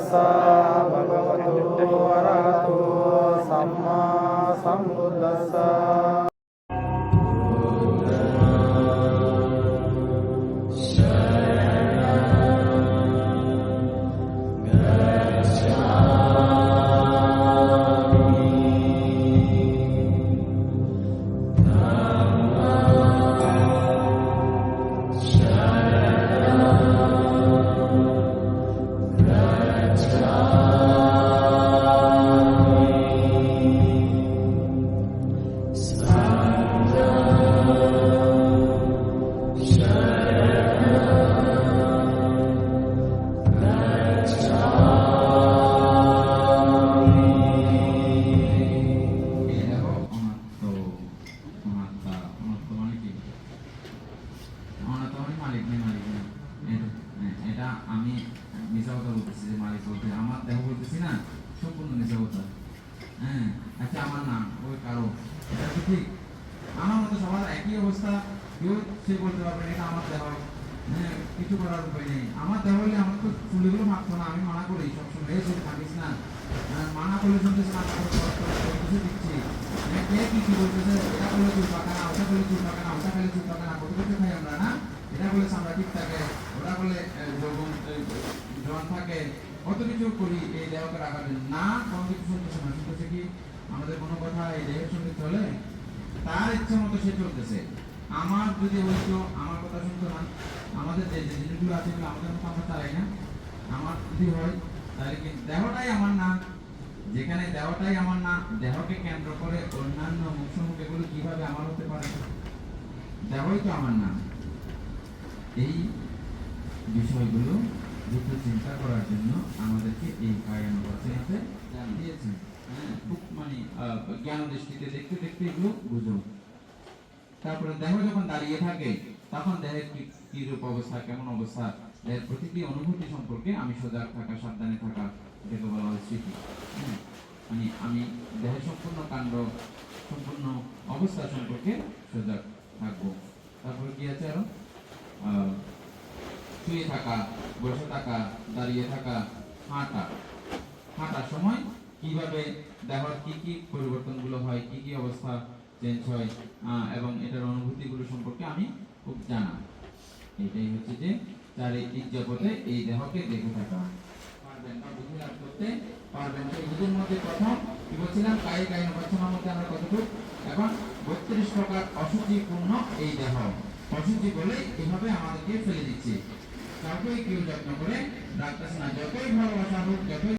নমো তাস্সা আমি মিশা কথা বলতেছি যে মালিক বলতে, আমার দেহ বলতেছি না, সম্পূর্ণ মিশা কথা হ্যাঁ আচ্ছা আমার না ওই কারও। এটা তো ঠিক। আমার মতো সবার একই অবস্থা, কেউ সে বলতে পারবে এটা আমার দেহ। হ্যাঁ কিছু করার উপায় নেই। আমার দেহ হলে আমার তো চুলিগুলো মারতো না, আমি মানা করি, সবসময়। চুল থাকিস না। আর মানা করলে করে কিছু দিচ্ছি। মানে কে কি কি বলতেছে, এটা করলে চুল পাকা না ওটা করলে চুল পাকা না ওটা খেলে চুল পাকা না কত কিছু খাই আমরা, না? এটা করলে চামড়া থাকে যৌবন আহ, জোয়ান থাকে। কত কিছু করি এই দেহকে রাখার না কোনো কিছু শুনতেছে না। শুনতেছে কি আমাদের কোনো কথা এই দেহের সঙ্গে চলে? তার ইচ্ছে মতো সে চলতেছে। আমার যদি হইতো আমার কথা শুনতো না আমাদের যে জিনিসগুলো আছে আমাদের মতো আমরা চালাই না। আমার যদি হয় তাহলে কি দেহটাই আমার না? যেখানে দেহটাই আমার না দেহকে কেন্দ্র করে অন্যান্য মুখসমূখ এগুলো কীভাবে আমার হতে পারে? দেহই তো আমার না। এই বিষয়গুলো দুটো চিন্তা করার জন্য আমাদেরকে এই কায়ান রচনাতে দিয়েছেন। হ্যাঁ, খুব মানে জ্ঞান দৃষ্টিতে দেখতে দেখতে এগুলো বুঝো তারপরে দেহ যখন দাঁড়িয়ে থাকে তখন দেহের কি রূপ অবস্থা কেমন অবস্থা দেহের প্রতিটি অনুভূতি সম্পর্কে আমি সজাগ থাকা সাবধানে থাকা এটাকে বলা হয় স্মৃতি। হ্যাঁ, মানে আমি দেহের সম্পূর্ণ কাণ্ড সম্পূর্ণ অবস্থা সম্পর্কে সজাগ থাকব। তারপরে কি আছে আরও? শুয়ে থাকা বসে থাকা দাঁড়িয়ে থাকা হাঁটা। হাঁটার সময় কীভাবে দেহর কি কি পরিবর্তনগুলো হয়, কি কি অবস্থা চেঞ্জ হয় এবং এটার অনুভূতিগুলো সম্পর্কে আমি খুব জানা। এটাই হচ্ছে যে চারিদিক জগতে এই দেহকে দেখে থাকা। পারবেন বুঝে করতে মধ্যে এখন এই দেহ। অসুচি বলে এভাবে আমাদেরকে ফেলে দিচ্ছে। কাউকে কেউ যত্ন করে ডাক্তার না যতই ভালোবাসা হোক, যতই